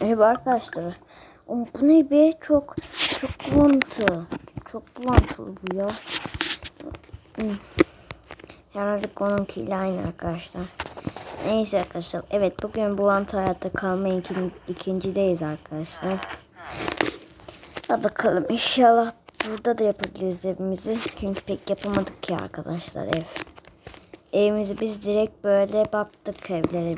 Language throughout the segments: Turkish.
Merhaba arkadaşlar. Oğlum bu ne be? Çok çok bulantı. Çok bulantılı bu ya. Herhalde onunkiyle aynı arkadaşlar. Neyse arkadaşlar. Evet bugün bulantı hayatta kalma ikin, ikincideyiz arkadaşlar. Hadi bakalım inşallah burada da yapabiliriz evimizi. Çünkü pek yapamadık ki arkadaşlar ev. Evimizi biz direkt böyle baktık evlere,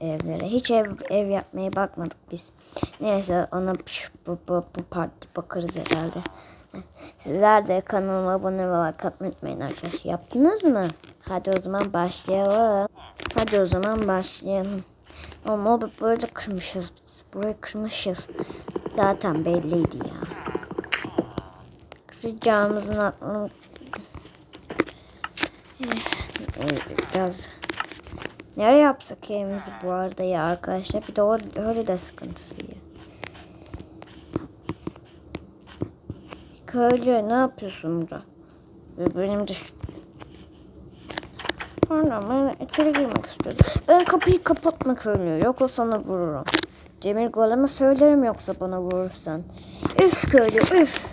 evlere. Hiç ev, ev yapmaya bakmadık biz. Neyse ona bu, bu, bu parti bakarız herhalde. Sizler de kanalıma abone ve like unutmayın arkadaşlar. Yaptınız mı? Hadi o zaman başlayalım. Hadi o zaman başlayalım. Ama bu böyle kırmışız biz. Burayı kırmışız. Zaten belliydi ya. Kıracağımızın aklını biraz nereye yapsak evimizi bu arada ya arkadaşlar bir de o öyle de sıkıntısı ya. Köylü ne yapıyorsun burada? Benim dış... Pardon ben içeri girmek istiyorum. Ben kapıyı kapatma köylü yoksa sana vururum. Demir goleme söylerim yoksa bana vurursan. Üf köylü üf.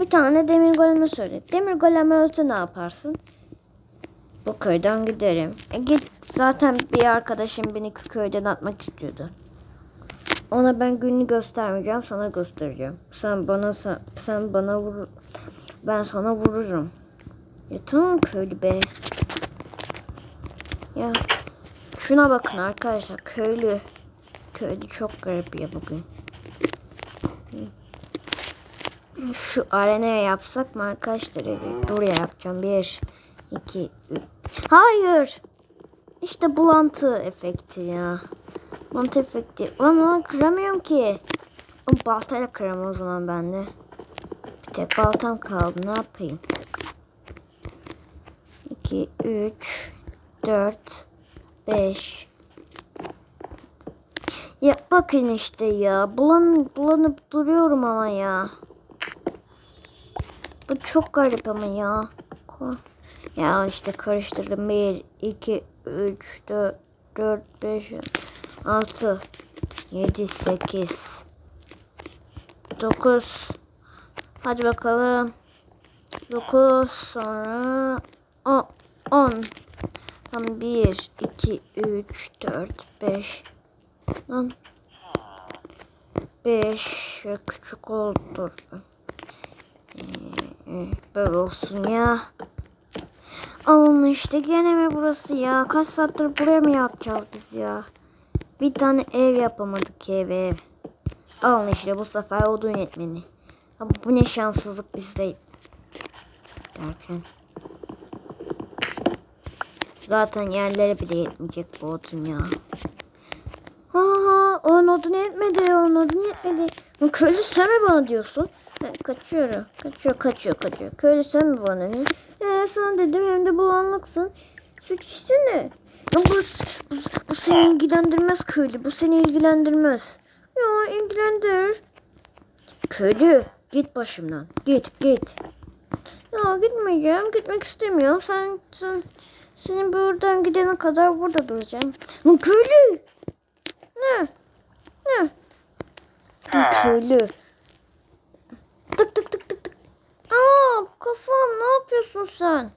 Bir tane demir goleme söyle. Demir goleme ölse ne yaparsın? Bu köyden giderim. E git zaten bir arkadaşım beni köyden atmak istiyordu. Ona ben gününü göstermeyeceğim, sana göstereceğim. Sen bana sen, sen bana vur ben sana vururum. Ya tamam köylü be. Ya şuna bakın arkadaşlar köylü. Köylü çok garip ya bugün. Şu arenaya yapsak mı arkadaşlar evi? Buraya yapacağım. Bir, iki, üç. Hayır. İşte bulantı efekti ya. Bulantı efekti. Ulan ulan kıramıyorum ki. O baltayla kıramam o zaman ben de. Bir tek baltam kaldı. Ne yapayım? 2, 3, 4, 5. Ya bakın işte ya. Bulan, bulanıp duruyorum ama ya. Bu çok garip ama ya. Ya işte karıştırdım. 1, 2, 3, 4, 4, 5, 6, 7, 8, 9. Hadi bakalım. 9 sonra 10. 10. Tam 1, 2, 3, 4, 5. Lan. 5 küçük oldu. Ee, Böyle olsun ya. Alın işte gene mi burası ya? Kaç saattir buraya mı yapacağız biz ya? Bir tane ev yapamadık ki ev ev. Alın işte bu sefer odun yetmeni. Ama bu ne şanssızlık bizde. Derken. Zaten yerlere bile yetmeyecek bu odun ya. Ha ha onun odun yetmedi onun odun yetmedi. Köylü sen mi bana diyorsun? Ha, kaçıyorum. Kaçıyor kaçıyor kaçıyor. Köylü sen mi bana ne? Sana dedim hem de bulanıksın. Süt içsene. Ya bu, bu, bu seni ilgilendirmez köylü. Bu seni ilgilendirmez. Ya ilgilendir. Köylü git başımdan. Git git. Ya gitmeyeceğim. Gitmek istemiyorum. Sen, sen senin buradan gidene kadar burada duracağım. Lan köylü. Ne? Ne? Lan köylü. Tık tık tık. Aa kafam ne yapıyorsun sen?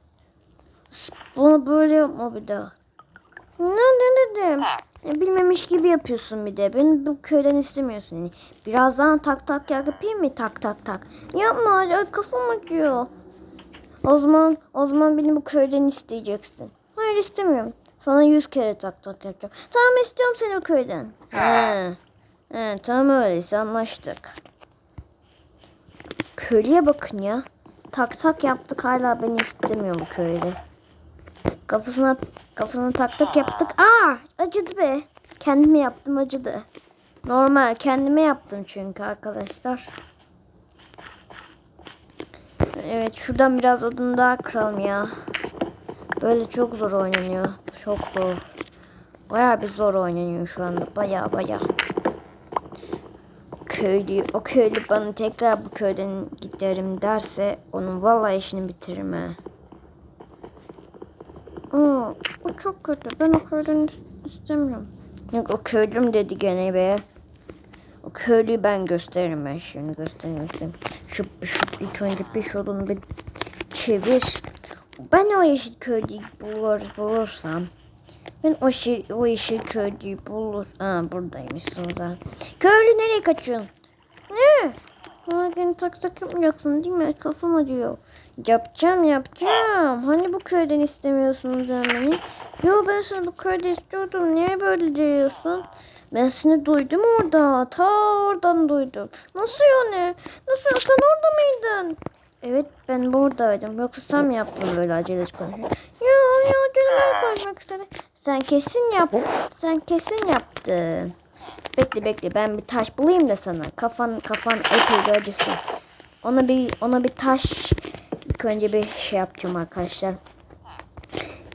Bana böyle yapma bir daha. Ne ne dedim? Ya, bilmemiş gibi yapıyorsun bir de. Beni bu köyden istemiyorsun. Yani. Birazdan tak tak yapayım mı? Tak tak tak. Yapma ya kafam acıyor. O zaman o zaman beni bu köyden isteyeceksin. Hayır istemiyorum. Sana yüz kere tak tak yapacağım. Tamam istiyorum seni bu köyden. He. He, tamam öyleyse anlaştık. Köylüye bakın ya. Tak tak yaptık hala beni istemiyor bu köylü. Kafasına kafasına tak tak yaptık. Aa acıdı be. Kendime yaptım acıdı. Normal kendime yaptım çünkü arkadaşlar. Evet şuradan biraz odun daha kıralım ya. Böyle çok zor oynanıyor. Çok zor. Bayağı bir zor oynanıyor şu anda. Bayağı bayağı. Köylü, o köylü bana tekrar bu köyden giderim derse onun vallahi işini bitiririm ha. Aa, o çok kötü. Ben o köyden is- istemiyorum. Yok o köylüm dedi gene be. O köylüyü ben gösteririm ben şimdi göstereyim. Şu, şu ilk önce bir şurunu bir çevir. Ben o yeşil köylüyü bulur, bulursam. Ben o, şey, o yeşil köylüyü bulur. Aa buradaymışsın zaten. Köylü nereye kaçıyorsun? Ne? Bana beni tak tak yapmayacaksın değil mi? Kafam acıyor. Yapacağım yapacağım. Hani bu köyden istemiyorsunuz beni? Yo ben seni bu köyde istiyordum. Niye böyle diyorsun? Ben seni duydum orada. Ta oradan duydum. Nasıl yani? Nasıl? Sen orada mıydın? Evet ben buradaydım. Yoksa sen mi yaptın böyle acele konuşuyorsun? Ya ya acele konuşmak istedi. Sen kesin yap. Sen kesin yaptın. Bekle bekle ben bir taş bulayım da sana. Kafan kafan epey acısın. Ona bir ona bir taş ilk önce bir şey yapacağım arkadaşlar.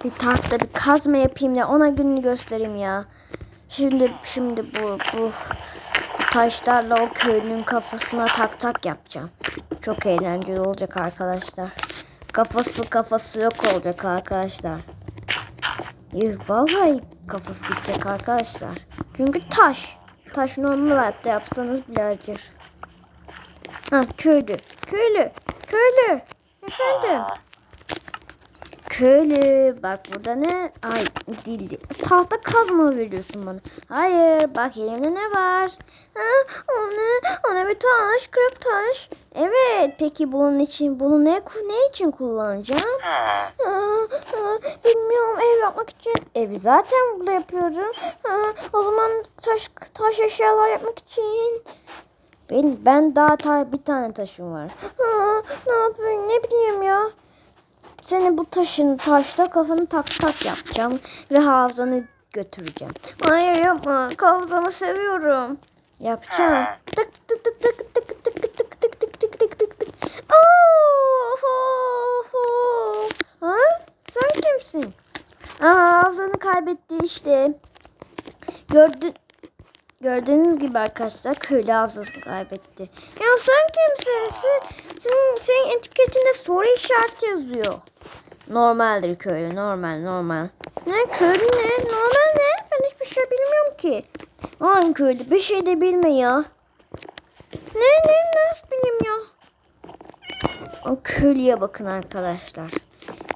Bir tahta bir kazma yapayım da ona gününü göstereyim ya. Şimdi şimdi bu bu taşlarla o köylünün kafasına tak tak yapacağım. Çok eğlenceli olacak arkadaşlar. Kafası kafası yok olacak arkadaşlar. Vallahi kafası gidecek arkadaşlar. Çünkü taş. Taş normal hayatta yapsanız bile acır. Ha köylü. Köylü. Köylü. Efendim. Köylü. Bak burada ne? Ay değil. Tahta kazma veriyorsun bana. Hayır. Bak elimde ne var? Ha, ona, ona bir taş. Kırık taş. Evet. Peki bunun için bunu ne ne için kullanacağım? Aa, bilmiyorum ev yapmak için. Evi zaten burada yapıyorum. Aa, o zaman taş taş eşyalar yapmak için. Ben ben daha ta, bir tane taşım var. Ne yapayım ne bileyim ya. Seni bu taşın taşta kafanı tak tak yapacağım ve hafızanı götüreceğim. Hayır yapma. Hafızamı seviyorum. Yapacağım. Tık tık tık tık tık tık tık tık tık tık tık. Oo, ho, ho. Ha? Sen kimsin? Aa, hafızanı kaybetti işte. Gördün Gördüğünüz gibi arkadaşlar köylü hafızasını kaybetti. Ya sen kimsin? Sen, senin, senin etiketinde soru işareti yazıyor. Normaldir köylü normal normal. Ne köylü ne? Normal ne? Ben hiçbir şey bilmiyorum ki. Ay köylü bir şey de bilme ya. Ne ne nasıl bileyim ya? O köylüye bakın arkadaşlar.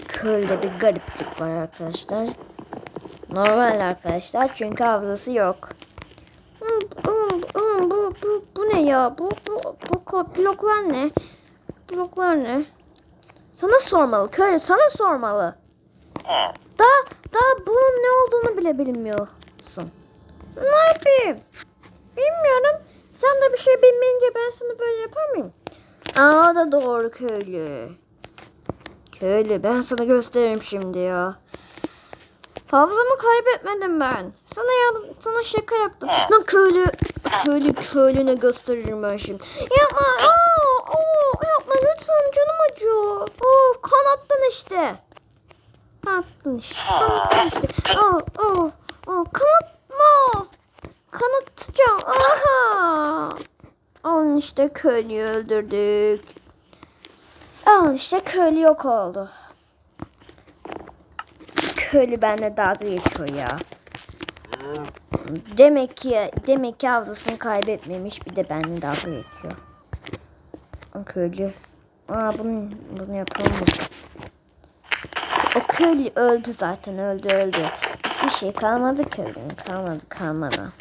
Köylüde bir gariplik var arkadaşlar. Normal arkadaşlar çünkü hafızası yok. Hmm, hmm, hmm, bu, bu, bu ne ya? Bu, bu, bu bloklar ne? Bloklar ne? Sana sormalı köylü sana sormalı. Daha, daha bunun ne olduğunu bile bilmiyorsun. Ne yapayım? Bilmiyorum. Sen de bir şey bilmeyince ben sana böyle yapar mıyım? Aa da doğru köylü. Köylü ben sana gösteririm şimdi ya. Hafızamı kaybetmedim ben. Sana ya, sana şaka yaptım. Lan köylü, köylü köylüne gösteririm ben şimdi. Yapma, aa, aa, yapma lütfen canım acıyor. Of kanattın işte. Kanattın işte, kanattın işte. Oh, oh, oh, kanatma. Kanatacağım. Aha. Al işte köylüyü öldürdük. Al işte köylü yok oldu. Köylü benimle dalga geçiyor ya. Demek ki demek ki hafızasını kaybetmemiş bir de benimle dalga geçiyor. Köylü. Aa bunu bunu yapalım? O köylü öldü zaten öldü öldü. Bir şey kalmadı köylünün kalmadı kalmadı.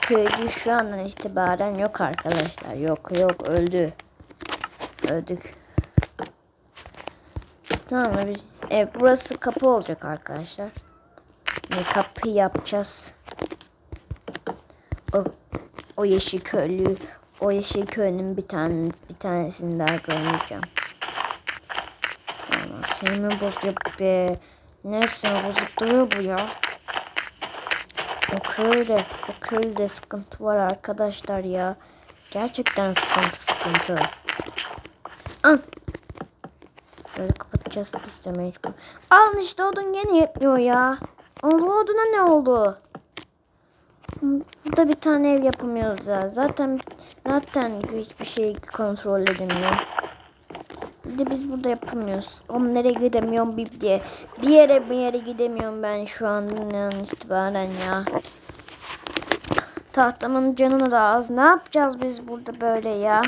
Köylü şu andan itibaren yok arkadaşlar yok yok öldü. Öldük. Tamam? Biz, evet, burası kapı olacak arkadaşlar. Ne kapı yapacağız. O, o yeşil köylü, o yeşil köylünün bir tane bir tanesini daha görmeyeceğim. Aman seni mi bozuyor be? Neresine bozup duruyor bu ya? O köylü, o köylüde sıkıntı var arkadaşlar ya. Gerçekten sıkıntı sıkıntı. An Böyle kapatacağız de mecbur. Al işte odun gene yetmiyor ya. Allah oduna ne oldu? Burada bir tane ev yapamıyoruz ya. Zaten zaten hiçbir şey kontrol edemiyorum. Bir de biz burada yapamıyoruz. Oğlum nereye gidemiyorum bir diye. Bir yere bir yere gidemiyorum ben şu an itibaren ya. Tahtamın canını da az. Ne yapacağız biz burada böyle ya?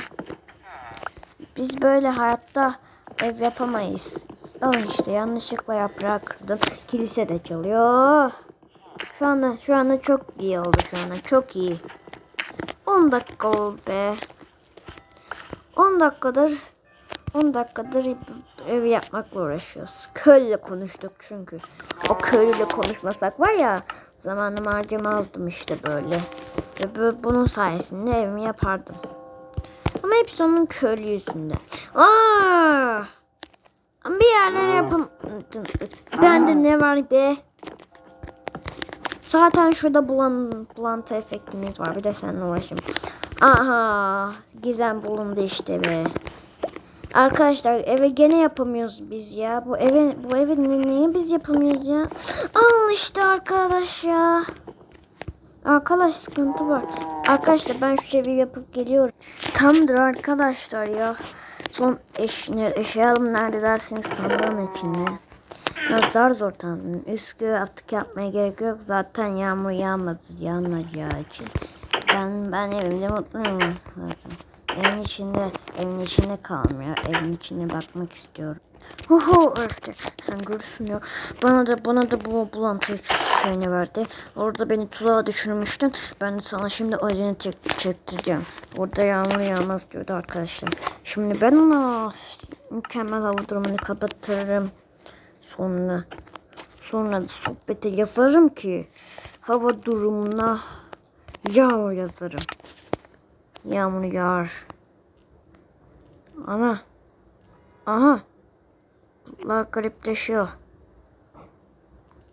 Biz böyle hayatta ev yapamayız. Alın işte yanlışlıkla yaprağı kırdım. Kilise de çalıyor. Şu anda şu anda çok iyi oldu şu anda. Çok iyi. 10 dakika oldu be. 10 dakikadır 10 dakikadır ev yapmakla uğraşıyoruz. Köylüyle konuştuk çünkü. O köylüyle konuşmasak var ya zamanımı harcamazdım işte böyle. Ve bu- bunun sayesinde evimi yapardım. Ama hepsi onun köylü yüzünden. Aa! Ama bir yerlere yapam... Bende ne var be? Zaten şurada bulan, bulantı efektimiz var. Bir de seninle uğraşayım. Aha! Gizem bulundu işte be. Arkadaşlar eve gene yapamıyoruz biz ya. Bu eve bu ne- niye biz yapamıyoruz ya? Al işte arkadaş ya. Arkadaş sıkıntı var. Arkadaşlar ben şu evi yapıp geliyorum. Tamdır arkadaşlar ya. Son eş, eşyalım nerede derseniz sandığın içinde. Zar zor tanıdım. Üskü artık yapmaya gerek yok. Zaten yağmur yağmadı. Yağmayacağı için. Ben, ben evimde mutluyum zaten. Evin içinde, evin içinde kalmıyor. Evin içine bakmak istiyorum. Huhu öfke. Sen görürsün ya. Bana da bana da bu bulantı şeyini verdi. Orada beni tuzağa düşürmüştün. Ben de sana şimdi acını çek, çektireceğim. Orada yağmur yağmaz diyordu arkadaşlar. Şimdi ben ona mükemmel hava durumunu kapatırım. Sonra sonra sohbete yazarım ki hava durumuna yağmur yazarım. Yağmur yağar. Ana. Aha. Bunlar garipleşiyor.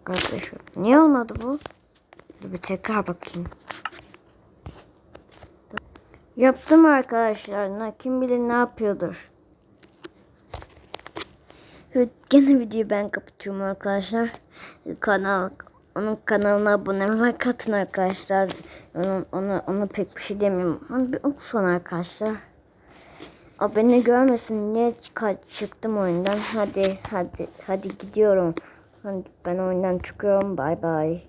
Garipleşiyor. Niye olmadı bu? Dur bir tekrar bakayım. Yaptım arkadaşlar. Kim bilir ne yapıyordur. Evet, gene videoyu ben kapatıyorum arkadaşlar. Kanal onun kanalına abone olmayı katın arkadaşlar. Onun, ona, ona pek bir şey demiyorum. Ama bir okusun arkadaşlar. O görmesin çık- çıktım oyundan. Hadi hadi hadi gidiyorum. Hadi ben oyundan çıkıyorum. Bay bay.